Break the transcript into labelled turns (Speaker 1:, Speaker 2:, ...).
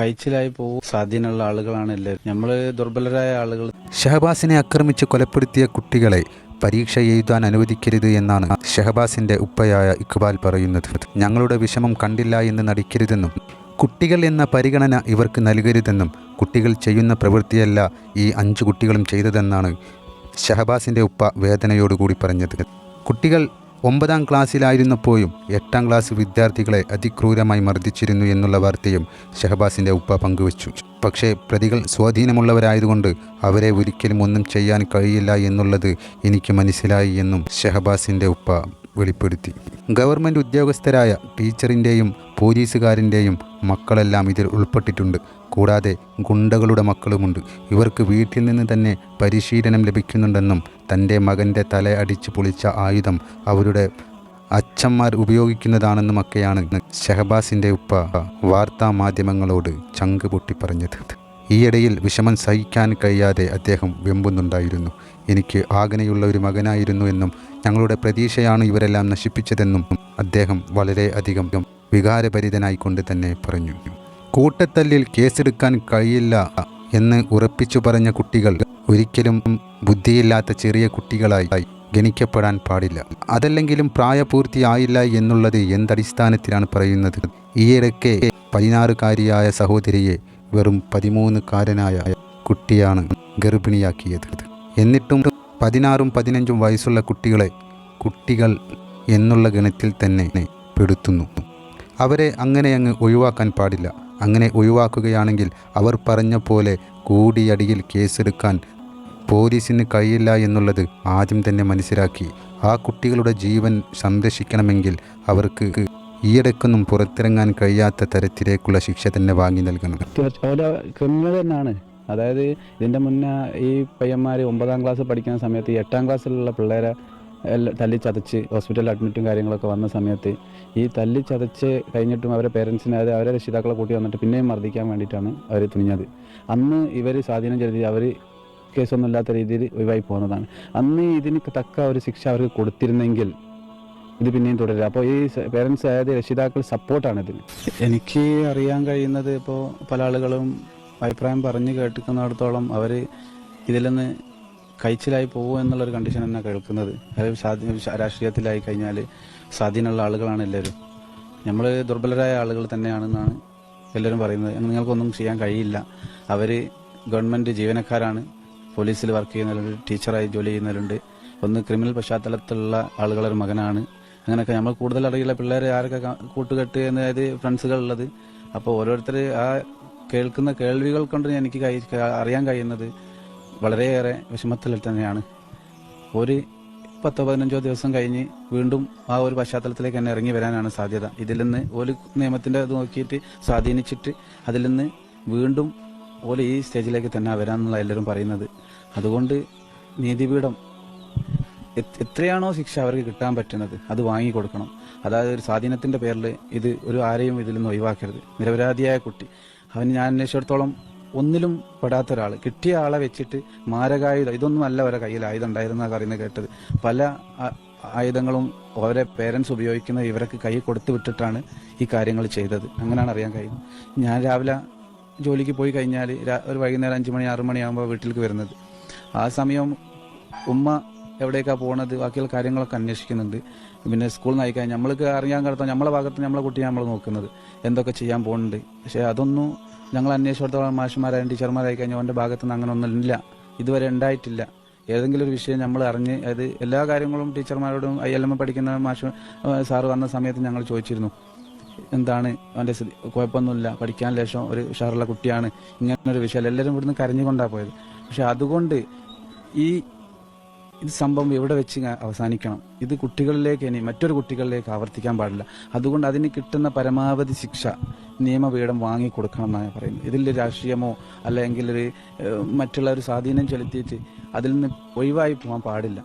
Speaker 1: കഴിച്ചിലായി പോകും സ്വാധീനമുള്ള ആളുകളാണ് എല്ലാവരും. നമ്മൾ ദുർബലരായ ആളുകൾ.
Speaker 2: ഷഹബാസിനെ ആക്രമിച്ച് കൊലപ്പെടുത്തിയ കുട്ടികളെ പരീക്ഷ എഴുതാൻ അനുവദിക്കരുത് എന്നാണ് ഷഹബാസിന്റെ ഉപ്പയായ ഇക്ബാൽ പറയുന്നത്. ഞങ്ങളുടെ വിഷമം കണ്ടില്ല എന്ന് നടിക്കരുതെന്നും കുട്ടികൾ എന്ന പരിഗണന ഇവർക്ക് നൽകരുതെന്നും കുട്ടികൾ ചെയ്യുന്ന പ്രവൃത്തിയല്ല ഈ അഞ്ചു കുട്ടികളും ചെയ്തതെന്നാണ് ഷഹബാസിന്റെ ഉപ്പ വേദനയോടുകൂടി പറഞ്ഞത്. കുട്ടികൾ ഒമ്പതാം ക്ലാസ്സിലായിരുന്നപ്പോഴും എട്ടാം ക്ലാസ് വിദ്യാർത്ഥികളെ അതിക്രൂരമായി മർദ്ദിച്ചിരുന്നു എന്നുള്ള വാർത്തയും ഷഹബാസിന്റെ ഉപ്പ പങ്കുവച്ചു. പക്ഷേ പ്രതികൾ സ്വാധീനമുള്ളവരായതുകൊണ്ട് അവരെ ഒരിക്കലും ഒന്നും ചെയ്യാൻ കഴിയില്ല എന്നുള്ളത് എനിക്ക് മനസ്സിലായി എന്നും ഷഹബാസിന്റെ ഉപ്പ വെളിപ്പെടുത്തി. ഗവൺമെന്റ് ഉദ്യോഗസ്ഥരായ ടീച്ചറിന്റെയും പോലീസുകാരന്റെയും മക്കളെല്ലാം ഇതിൽ ഉൾപ്പെട്ടിട്ടുണ്ട്. കൂടാതെ ഗുണ്ടകളുടെ മക്കളുമുണ്ട്. ഇവർക്ക് വീട്ടിൽ നിന്ന് തന്നെ പരിശീലനം ലഭിക്കുന്നുണ്ടെന്നും തന്റെ മകന്റെ തല അടിച്ച് പൊളിച്ച ആയുധം അവരുടെ അച്ഛന്മാർ ഉപയോഗിക്കുന്നതാണെന്നുമൊക്കെയാണ് ഷഹബാസിന്റെ ഉപ്പ വാർത്താ മാധ്യമങ്ങളോട് ചങ്ക് പൊട്ടി പറഞ്ഞത് ഈയിടയിൽ വിഷമം സഹിക്കാൻ കഴിയാതെ അദ്ദേഹം വെമ്പുന്നുണ്ടായിരുന്നു. എനിക്ക് ആകനെയുള്ള ഒരു മകനായിരുന്നു എന്നും ഞങ്ങളുടെ പ്രതീക്ഷയാണ് ഇവരെല്ലാം നശിപ്പിച്ചതെന്നും അദ്ദേഹം വളരെ അധികം വികാരഭരിതനായിക്കൊണ്ട് തന്നെ പറഞ്ഞു. കൂട്ടത്തല്ലിൽ കേസെടുക്കാൻ കഴിയില്ല എന്ന് ഉറപ്പിച്ചു പറഞ്ഞ കുട്ടികൾ ഒരിക്കലും ബുദ്ധിയില്ലാത്ത ചെറിയ കുട്ടികളായി ഗണിക്കപ്പെടാൻ പാടില്ല. അതല്ലെങ്കിലും പ്രായപൂർത്തിയായില്ല എന്നുള്ളത് എന്തടിസ്ഥാനത്തിലാണ് പറയുന്നത്? ഈയിടയ്ക്ക് പതിനാറുകാരിയായ സഹോദരിയെ വെറും പതിമൂന്നുകാരനായ കുട്ടിയാണ് ഗർഭിണിയാക്കിയത്. എന്നിട്ടും പതിനാറും പതിനഞ്ചും വയസ്സുള്ള കുട്ടികളെ കുട്ടികൾ എന്നുള്ള ഗണത്തിൽ തന്നെ പെടുത്തുന്നു. അവരെ അങ്ങനെ അങ്ങ് ഒഴിവാക്കാൻ പാടില്ല. അങ്ങനെ ഒഴിവാക്കുകയാണെങ്കിൽ അവർ പറഞ്ഞ പോലെ കൂടിയടിയിൽ കേസെടുക്കാൻ പോലീസിന് കഴിയില്ല എന്നുള്ളത് ആദ്യം തന്നെ മനസ്സിലാക്കി. ആ കുട്ടികളുടെ ജീവൻ സംരക്ഷിക്കണമെങ്കിൽ അവർക്ക് ഈയിടക്കൊന്നും പുറത്തിറങ്ങാൻ കഴിയാത്ത തരത്തിലേക്കുള്ള ശിക്ഷ തന്നെ വാങ്ങി നൽകണം.
Speaker 1: ക്രിമിനൽ തന്നെയാണ്. അതായത് ഇതിന്റെ മുന്നേ ഈ പയ്യന്മാർ ഒമ്പതാം ക്ലാസ് പഠിക്കുന്ന സമയത്ത് എട്ടാം ക്ലാസ്സിലുള്ള പിള്ളേരെ തല്ലി ചതച്ച് ഹോസ്പിറ്റലിൽ അഡ്മിറ്റും കാര്യങ്ങളൊക്കെ വന്ന സമയത്ത് ഈ തല്ലി ചതച്ച് കഴിഞ്ഞിട്ടും അവരെ പേരൻസിനെ അതായത് അവരെ രക്ഷിതാക്കളെ കൂട്ടി വന്നിട്ട് പിന്നെയും മർദ്ദിക്കാൻ വേണ്ടിയിട്ടാണ് അവർ തുനിഞ്ഞത്. അന്ന് ഇവർ സ്വാധീനം ചെലുത്തി അവർ കേസൊന്നും ഇല്ലാത്ത രീതിയിൽ ഒഴിവായി പോകുന്നതാണ് അന്ന് ഇതിന് തക്ക ഒരു ശിക്ഷ അവർക്ക് കൊടുത്തിരുന്നെങ്കിൽ ഇത് പിന്നെയും തുടരുക. അപ്പോൾ ഈ പേരൻസ് അതായത് രക്ഷിതാക്കൾ സപ്പോർട്ടാണ് ഇതിന് എനിക്ക് അറിയാൻ കഴിയുന്നത് ഇപ്പോൾ പല ആളുകളും അഭിപ്രായം പറഞ്ഞു കേട്ടിക്കുന്നിടത്തോളം അവർ ഇതിൽ നിന്ന് കഴിച്ചിലായി എന്നുള്ളൊരു കണ്ടീഷൻ തന്നെ കേൾക്കുന്നത്. അതായത് സ്വാധീന രാഷ്ട്രീയത്തിലായി കഴിഞ്ഞാൽ സ്വാധീനമുള്ള ആളുകളാണ് എല്ലാവരും. നമ്മൾ ദുർബലരായ ആളുകൾ തന്നെയാണെന്നാണ് എല്ലാവരും പറയുന്നത്. നിങ്ങൾക്കൊന്നും ചെയ്യാൻ കഴിയില്ല. അവർ ഗവൺമെന്റ് ജീവനക്കാരാണ്. പോലീസിൽ വർക്ക് ചെയ്യുന്നവരുണ്ട് ടീച്ചറായി ജോലി ചെയ്യുന്നവരുണ്ട്. ഒന്ന് ക്രിമിനൽ പശ്ചാത്തലത്തിലുള്ള ആളുകളൊരു മകനാണ്. അങ്ങനെയൊക്കെ നമ്മൾ കൂടുതൽ അറിയില്ല പിള്ളേരെ ആരൊക്കെ കൂട്ടുകെട്ട് അതായത് ഫ്രണ്ട്സുകൾ ഉള്ളത് അപ്പോൾ ഓരോരുത്തർ ആ കേൾക്കുന്ന കേൾവികൾ കൊണ്ട് എനിക്ക് അറിയാൻ കഴിയുന്നത് വളരെയേറെ വിഷമത്തിൽ തന്നെയാണ്. ഒരു പത്തോ പതിനഞ്ചോ ദിവസം കഴിഞ്ഞ് വീണ്ടും ആ ഒരു പശ്ചാത്തലത്തിലേക്ക് തന്നെ ഇറങ്ങി വരാനാണ് സാധ്യത. ഇതിൽ നിന്ന് ഒരു നിയമത്തിന്റെ അത് നോക്കിയിട്ട് സ്വാധീനിച്ചിട്ട് അതിൽ നിന്ന് വീണ്ടും ഓല ഈ സ്റ്റേജിലേക്ക് തന്നെ വരാമെന്നുള്ള എല്ലാവരും പറയുന്നത്. അതുകൊണ്ട് നീതിപീഠം എത്രയാണോ ശിക്ഷ അവർക്ക് കിട്ടാൻ പറ്റുന്നത് അത് വാങ്ങിക്കൊടുക്കണം അതായത് ഒരു സ്വാധീനത്തിന്റെ പേരിൽ ഇത് ഒരു ആരെയും ഇതിൽ നിന്ന് ഒഴിവാക്കരുത്. നിരപരാധിയായ കുട്ടി. അവൻ ഞാൻ അന്വേഷിച്ചിടത്തോളം ഒന്നിലും പെടാത്ത ഒരാൾ കിട്ടിയ ആളെ വെച്ചിട്ട് മാരകായുധം ഇതൊന്നും അല്ല അവരെ കയ്യിൽ ആയുധം ഉണ്ടായിരുന്ന പറയുന്നത് കേട്ടത്. പല ആയുധങ്ങളും അവരെ പേരൻസ് ഉപയോഗിക്കുന്ന ഇവർക്ക് കൈ കൊടുത്തു വിട്ടിട്ടാണ് ഈ കാര്യങ്ങൾ ചെയ്തത്. അങ്ങനെയാണ് അറിയാൻ കഴിയുന്നത്. ഞാൻ രാവിലെ ജോലിക്ക് പോയി കഴിഞ്ഞാൽ ഒരു വൈകുന്നേരം അഞ്ച് മണി ആറ് മണിയാകുമ്പോൾ വീട്ടിലേക്ക് വരുന്നത്. ആ സമയം ഉമ്മ എവിടേക്കാണ് പോകുന്നത് ബാക്കിയുള്ള കാര്യങ്ങളൊക്കെ അന്വേഷിക്കുന്നുണ്ട്. പിന്നെ സ്കൂളിൽ നിന്ന് അയക്കാൻ നമ്മൾക്ക് അറിയാൻ കിടത്തോ നമ്മളെ ഭാഗത്ത് നമ്മളെ കുട്ടിയെ നമ്മൾ നോക്കുന്നത്. എന്തൊക്കെ ചെയ്യാൻ പോകുന്നുണ്ട് പക്ഷേ അതൊന്നും ഞങ്ങൾ അന്വേഷിച്ചിടത്തോളം മാഷന്മാരായും ടീച്ചർമാരായി കഴിഞ്ഞാൽ അവന്റെ ഭാഗത്തു നിന്ന് അങ്ങനെ ഒന്നും ഇല്ല ഇതുവരെ ഉണ്ടായിട്ടില്ല. ഏതെങ്കിലും ഒരു വിഷയം നമ്മൾ അറിഞ്ഞ് അത് എല്ലാ കാര്യങ്ങളും ടീച്ചർമാരോടും ഐ എൽ എം പഠിക്കുന്ന മാഷ് സാറ് വന്ന സമയത്ത് ഞങ്ങൾ ചോദിച്ചിരുന്നു. എന്താണ് അവന്റെ സ്ഥിതി? കുഴപ്പമൊന്നുമില്ല. പഠിക്കാൻ ലേശം ഒരു ഉഷാറുള്ള കുട്ടിയാണ്. ഇങ്ങനൊരു വിഷയം എല്ലാവരും ഇവിടുന്ന് കരഞ്ഞുകൊണ്ടാണ് പോയത്. പക്ഷെ അതുകൊണ്ട് ഈ ഇത് സംഭവം ഇവിടെ വെച്ച് അവസാനിക്കണം? ഇത് കുട്ടികളിലേക്ക് ഇനി മറ്റൊരു കുട്ടികളിലേക്ക് ആവർത്തിക്കാൻ പാടില്ല. അതുകൊണ്ട് അതിന് കിട്ടുന്ന പരമാവധി ശിക്ഷ നിയമപീഠം വാങ്ങിക്കൊടുക്കണം എന്നാണ് പറയുന്നത്. ഇതിൽ രാഷ്ട്രീയമോ അല്ലെങ്കിൽ ഒരു മറ്റുള്ള സ്വാധീനം ചെലുത്തിയിട്ട് അതിൽ നിന്ന് ഒഴിവായി പോകാൻ പാടില്ല.